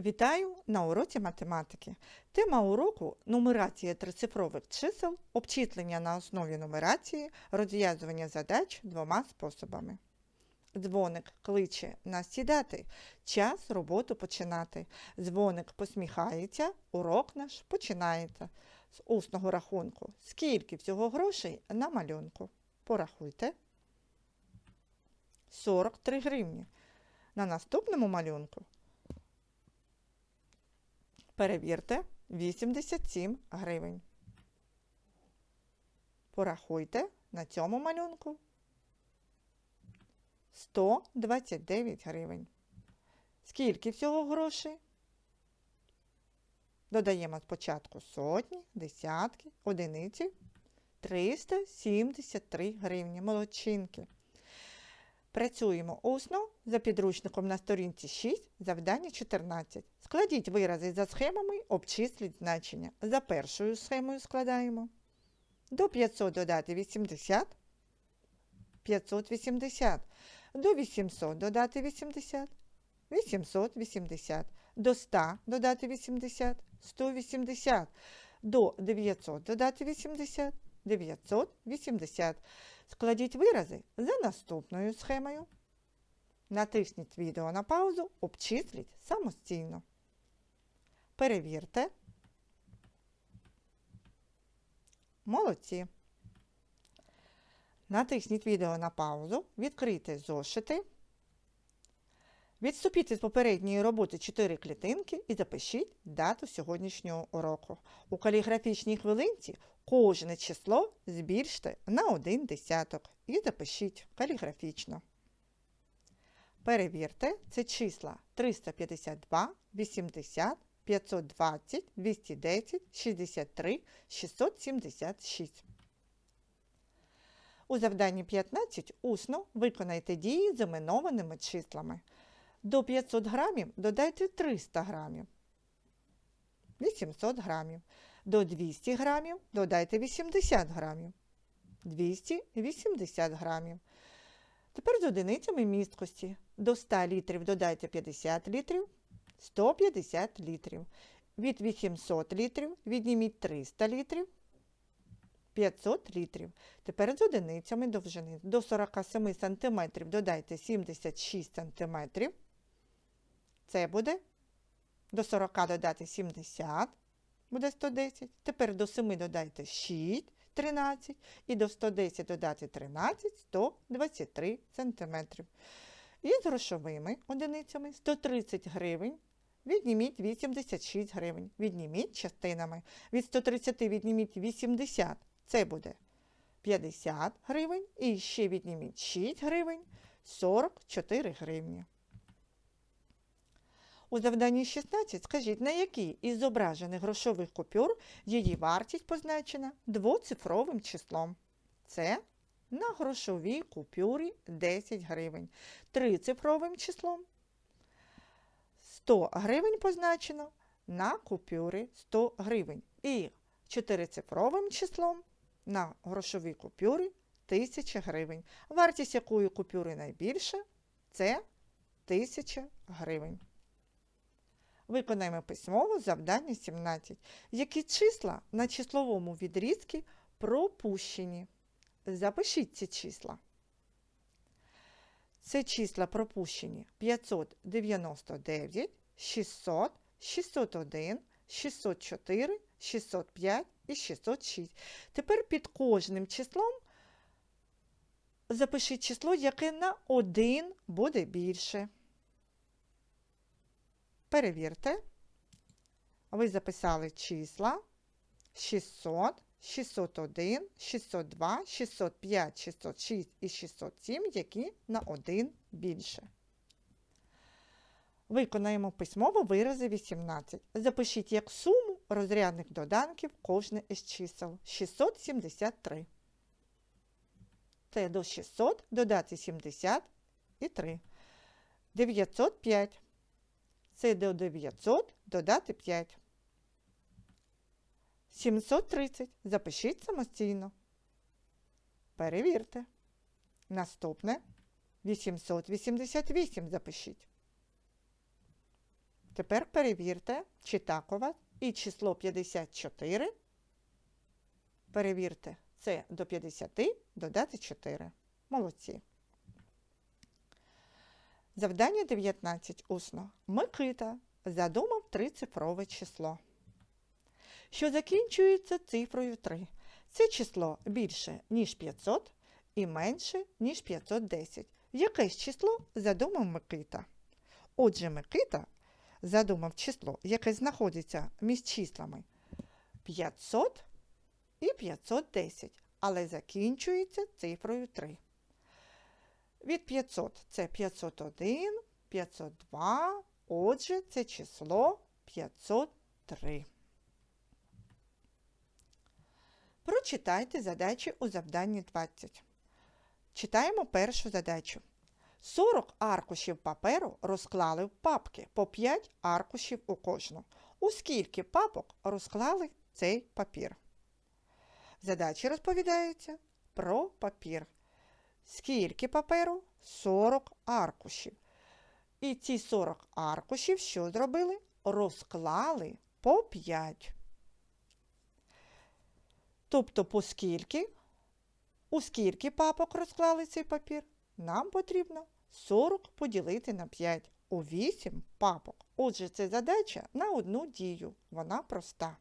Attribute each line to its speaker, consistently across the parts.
Speaker 1: Вітаю на уроці математики. Тема уроку нумерація трицифрових чисел, обчислення на основі нумерації, розв'язування задач двома способами. Дзвоник кличе нас сідати, час роботу починати. Дзвоник посміхається, урок наш починається. З усного рахунку. Скільки всього грошей на малюнку? Порахуйте. 43 гривні. На наступному малюнку Перевірте 87 гривень. Порахуйте на цьому малюнку 129 гривень. Скільки всього грошей? Додаємо спочатку сотні, десятки, одиниці. 373 гривні. Молодчинки. Працюємо усно за підручником на сторінці 6, завдання 14. Складіть вирази за схемами, обчисліть значення. За першою схемою складаємо. До 500 додати 80. 580. До 800 додати 80. 880. До 100 додати 80. 180. До 900 додати 80. 980. Складіть вирази за наступною схемою. Натисніть відео на паузу, обчисліть самостійно. Перевірте. Молодці. Натисніть відео на паузу, відкрийте зошити. Відступіть з попередньої роботи 4 клітинки і запишіть дату сьогоднішнього уроку. У каліграфічній хвилинці кожне число збільште на один десяток і запишіть каліграфічно. Перевірте, це числа 352, 80, 520, 210, 63, 676. У завданні 15 усно виконайте дії з іменованими числами. До 500 грамів додайте 300 грамів. 800 грамів. До 200 грамів додайте 80 грамів. 280 грамів. Тепер з одиницями місткості. До 100 літрів додайте 50 літрів, 150 літрів. Від 800 літрів відніміть 300 літрів, 500 літрів. Тепер з одиницями довжини. До 47 см додайте 76 см. Це буде до 40 додати 70, буде 110. Тепер до 7 додайте 6, 13. І до 110 додати 13, 123 см. І з грошовими одиницями 130 гривень. Відніміть 86 гривень. Відніміть частинами. Від 130 відніміть 80. Це буде 50 гривень. І ще відніміть 6 гривень, 44 гривні. У завданні 16 скажіть, на якій із зображених грошових купюр її вартість позначена двоцифровим числом. Це на грошовій купюрі 10 гривень. Трицифровим числом 100 гривень позначено на купюрі 100 гривень. І чотирицифровим числом на грошовій купюрі 1000 гривень. Вартість якої купюри найбільша це 1000 гривень. Виконаємо письмово завдання 17. Які числа на числовому відрізку пропущені? Запишіть ці числа. Це числа пропущені 599, 600, 601, 604, 605 і 606. Тепер під кожним числом запишіть число, яке на 1 буде більше. Перевірте. Ви записали числа 600, 601, 602, 605, 606 і 607, які на 1 більше. Виконаємо письмово вирази 18. Запишіть як суму розрядних доданків кожне із чисел 673. Це до 600 додати 70 і 3. 905. Це до 900 додати 5. 730. Запишіть самостійно. Перевірте. Наступне 888 запишіть. Тепер перевірте, чи так. І число 54. Перевірте, це до 50 додати 4. Молодці. Завдання 19 усно. Микита задумав трицифрове число, що закінчується цифрою 3. Це число більше, ніж 500 і менше, ніж 510. Якесь число задумав Микита. Отже, Микита задумав число, яке знаходиться між числами 500 і 510, але закінчується цифрою 3. Від 500 це 501, 502, отже, це число 503. Прочитайте задачі у завданні 20. Читаємо першу задачу. 40 аркушів паперу розклали в папки по 5 аркушів у кожну. У скільки папок розклали цей папір? Задачі розповідається про папір. Скільки паперу? 40 аркушів. І ці 40 аркушів що зробили? Розклали по 5. Тобто, по скільки? У скільки папок розклали цей папір? Нам потрібно 40 поділити на 5 у 8 папок. Отже, це задача на одну дію. Вона проста.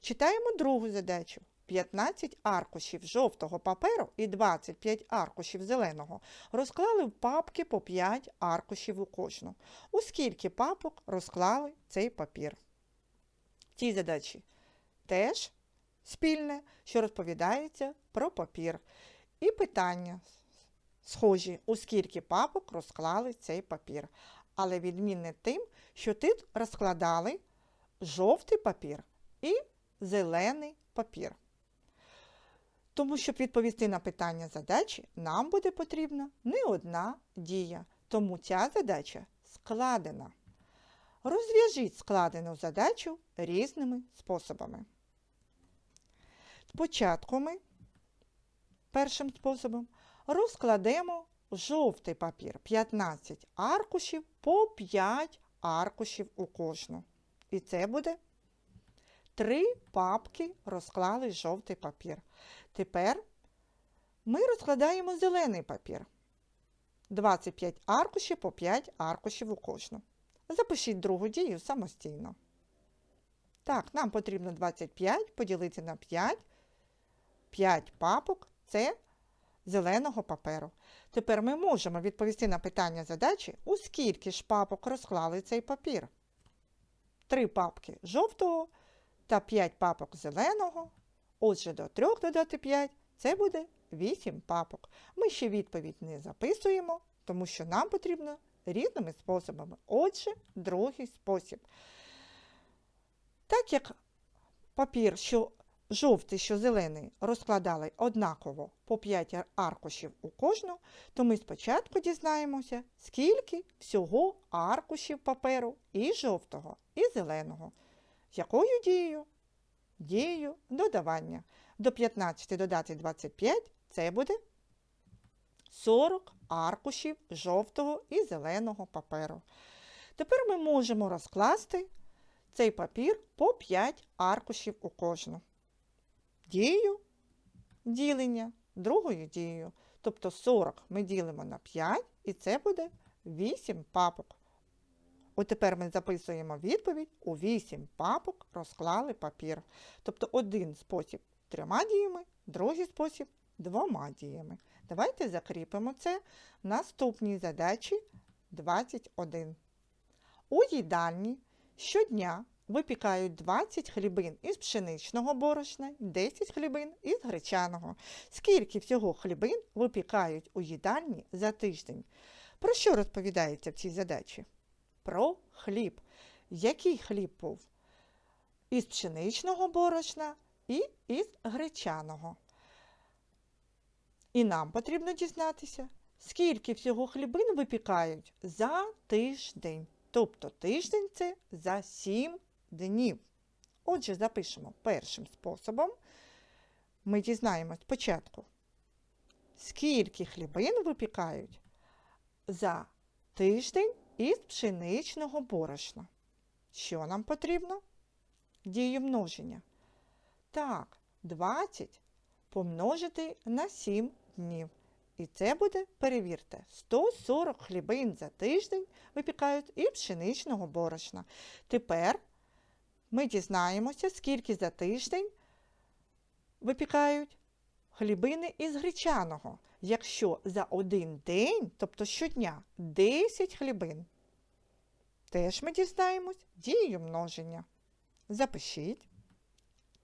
Speaker 1: Читаємо другу задачу. 15 аркушів жовтого паперу і 25 аркушів зеленого розклали в папки по 5 аркушів у кожну. У скільки папок розклали цей папір? В цій задачі теж спільне, що розповідається про папір. І питання схожі, у скільки папок розклали цей папір. Але відмінне тим, що тут розкладали жовтий папір і зелений папір. Тому, щоб відповісти на питання задачі, нам буде потрібна не одна дія. Тому ця задача складена. Розв'яжіть складену задачу різними способами. Спочатку ми першим способом розкладемо жовтий папір 15 аркушів по 5 аркушів у кожну. І це буде три папки розклали жовтий папір. Тепер ми розкладаємо зелений папір. 25 аркушів по 5 аркушів у кожну. Запишіть другу дію самостійно. Так, нам потрібно 25 поділити на 5. 5 папок це зеленого паперу. Тепер ми можемо відповісти на питання задачі, у скільки ж папок розклали цей папір. Три папки жовтого та 5 папок зеленого. Отже, до 3 додати 5 це буде 8 папок. Ми ще відповідь не записуємо, тому що нам потрібно різними способами. Отже, другий спосіб. Так як папір, що жовтий, що зелений, розкладали однаково по 5 аркушів у кожну, то ми спочатку дізнаємося, скільки всього аркушів паперу і жовтого, і зеленого. Якою дією? Дією додавання. До 15 додати 25 це буде 40 аркушів жовтого і зеленого паперу. Тепер ми можемо розкласти цей папір по 5 аркушів у кожну. Дію ділення другою дією. Тобто 40 ми ділимо на 5 і це буде 8 папок. От тепер ми записуємо відповідь, у 8 папок розклали папір. Тобто один спосіб трьома діями, другий спосіб двома діями. Давайте закріпимо це в наступній задачі 21. У їдальні щодня випікають 20 хлібин із пшеничного борошна, 10 хлібин із гречаного. Скільки всього хлібин випікають у їдальні за тиждень? Про що розповідається в цій задачі? Про хліб. Який хліб був? Із пшеничного борошна і із гречаного. І нам потрібно дізнатися, скільки всього хлібин випікають за тиждень. Тобто тиждень це за 7 днів. Отже, запишемо першим способом. Ми дізнаємось спочатку, скільки хлібин випікають за тиждень із пшеничного борошна. Що нам потрібно? Дію множення. Так, 20 помножити на 7 днів. І це буде, перевірте, 140 хлібин за тиждень випікають і пшеничного борошна. Тепер ми дізнаємося, скільки за тиждень випікають хлібини із гречаного. Якщо за один день, тобто щодня, 10 хлібин. Теж ми дізнаємось дією множення. Запишіть.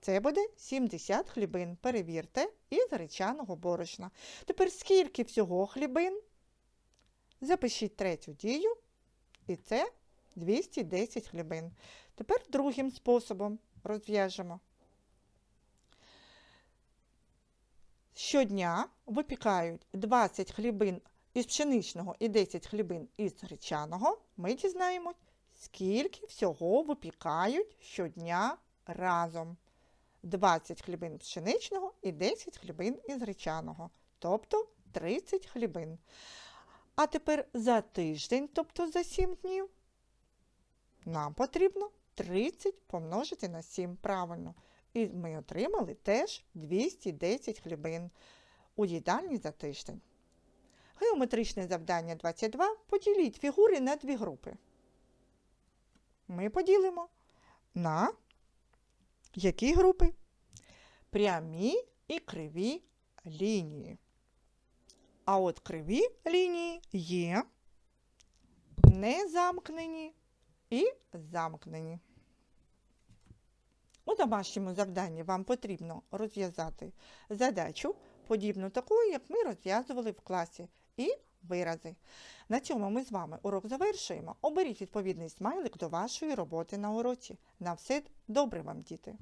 Speaker 1: Це буде 70 хлібин. Перевірте із гречаного борошна. Тепер скільки всього хлібин? Запишіть третю дію. І це 210 хлібин. Тепер другим способом розв'яжемо. Щодня випікають 20 хлібин із пшеничного і 10 хлібин із гречаного. Ми дізнаємось, скільки всього випікають щодня разом. 20 хлібин пшеничного і 10 хлібин із гречаного, тобто 30 хлібин. А тепер за тиждень, тобто за 7 днів, нам потрібно 30 помножити на 7 правильно. І ми отримали теж 210 хлібин у їдальні за тиждень. Геометричне завдання 22. Поділіть фігури на дві групи. Ми поділимо на які групи? Прямі і криві лінії. А от криві лінії є незамкнені і замкнені. У домашньому завданні вам потрібно розв'язати задачу, подібну такою, як ми розв'язували в класі, і вирази. На цьому ми з вами урок завершуємо. Оберіть відповідний смайлик до вашої роботи на уроці. На все добре вам, діти!